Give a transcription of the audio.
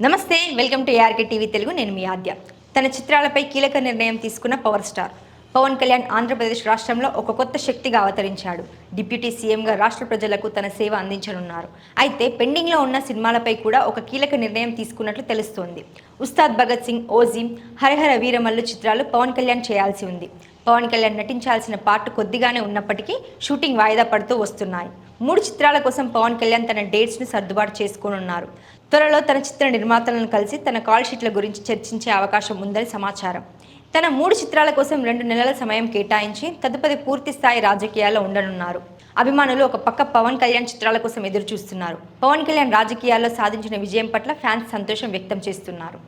నమస్తే welcome to ARK TV Telugu. నేను మీ ఆద్య. తన చిత్రాలపై కీలక నిర్ణయం తీసుకున్న పవర్ స్టార్. పవన్ కళ్యాణ్ ఆంధ్రప్రదేశ్ రాష్ట్రంలో ఒక కొత్త శక్తిగా అవతరించాడు. డిప్యూటీ సీఎంగా రాష్ట్ర ప్రజలకు తన సేవ అందించనున్నారు. అయితే పెండింగ్లో ఉన్న సినిమాలపై కూడా ఒక కీలక నిర్ణయం తీసుకున్నట్లు తెలుస్తోంది. ఉస్తాద్ భగత్ సింగ్ ఓజీం హరిహర వీరమల్లు చిత్రాలు పవన్ కళ్యాణ్ చేయాల్సి ఉంది. పవన్ కళ్యాణ్ నటించాల్సిన పార్ట్ కొద్దిగానే ఉన్నప్పటికీ షూటింగ్ వాయిదా పడుతూ వస్తున్నాయి. మూడు చిత్రాల కోసం పవన్ కళ్యాణ్ తన డేట్స్ను సర్దుబాటు చేసుకోనున్నారు. త్వరలో తన చిత్ర నిర్మాతలను కలిసి తన కాల్ షీట్ల గురించి చర్చించే అవకాశం ఉందని సమాచారం. తన మూడు చిత్రాల కోసం రెండు నెలల సమయం కేటాయించి తదుపరి పూర్తి స్థాయి రాజకీయాల్లో ఉండనున్నారు. అభిమానులు ఒక పక్క పవన్ కళ్యాణ్ చిత్రాల కోసం ఎదురు చూస్తున్నారు పవన్ కళ్యాణ్ రాజకీయాల్లో సాధించిన విజయం పట్ల ఫ్యాన్స్ సంతోషం వ్యక్తం చేస్తున్నారు.